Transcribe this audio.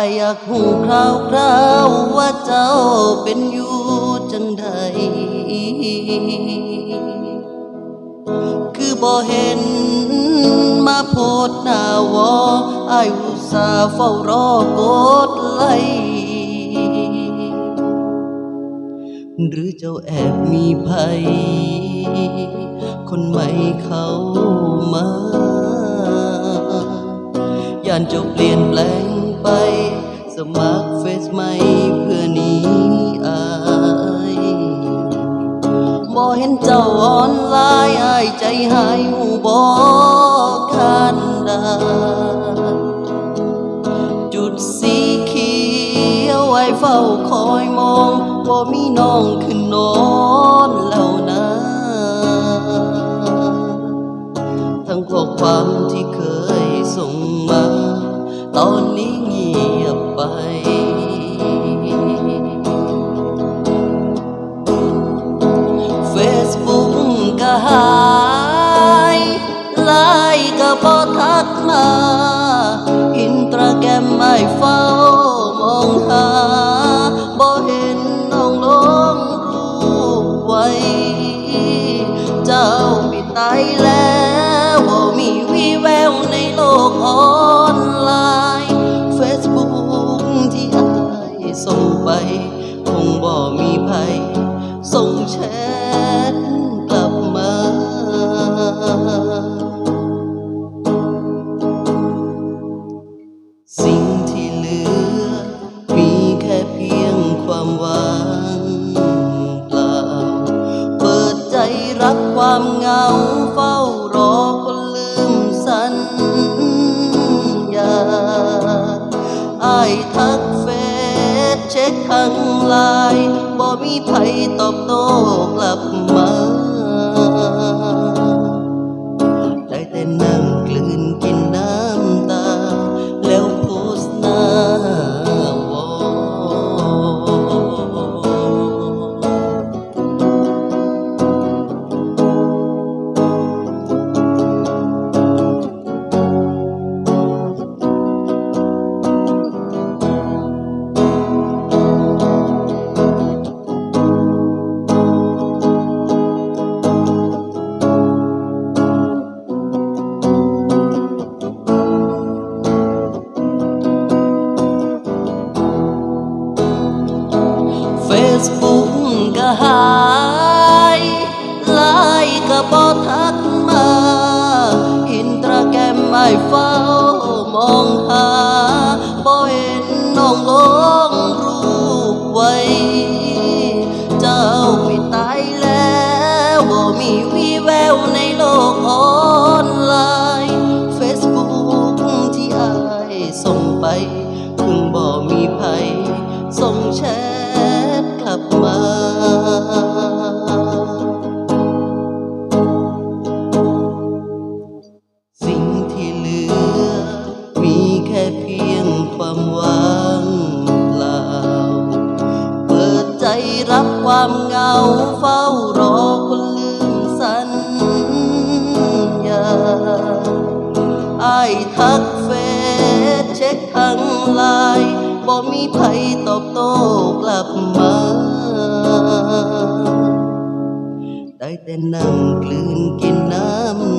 อายอยากหูคราวคราวว่าเจ้าเป็นอยู่จังใด คือบ่เห็นมาโพดหน้าวออายอุตสาเฝ้ารอกดไลหรือเจ้าแอบมีภัย คนใหม่เข้ามาย่านเจ้าเปลี่ยนแปลง ไป สมัครเฟซใหม่เพื่อนี้อายบ่เห็นเจ้าออนไลน์อายใจหายหูบ่กันดาจุดสีเขียวไว้เฝ้าคอยมองบ่มีน้องขึ้นนอน ทางไลายบ่มีไผตอบโต้กลับมาา เหงาเฝ้ารอคนลืมสัญญาไอ้ทักเฟซเช็คทางไลน์บ่มีไผตอบโต้กลับมา ได้แต่นั่งกลืนกินน้ำ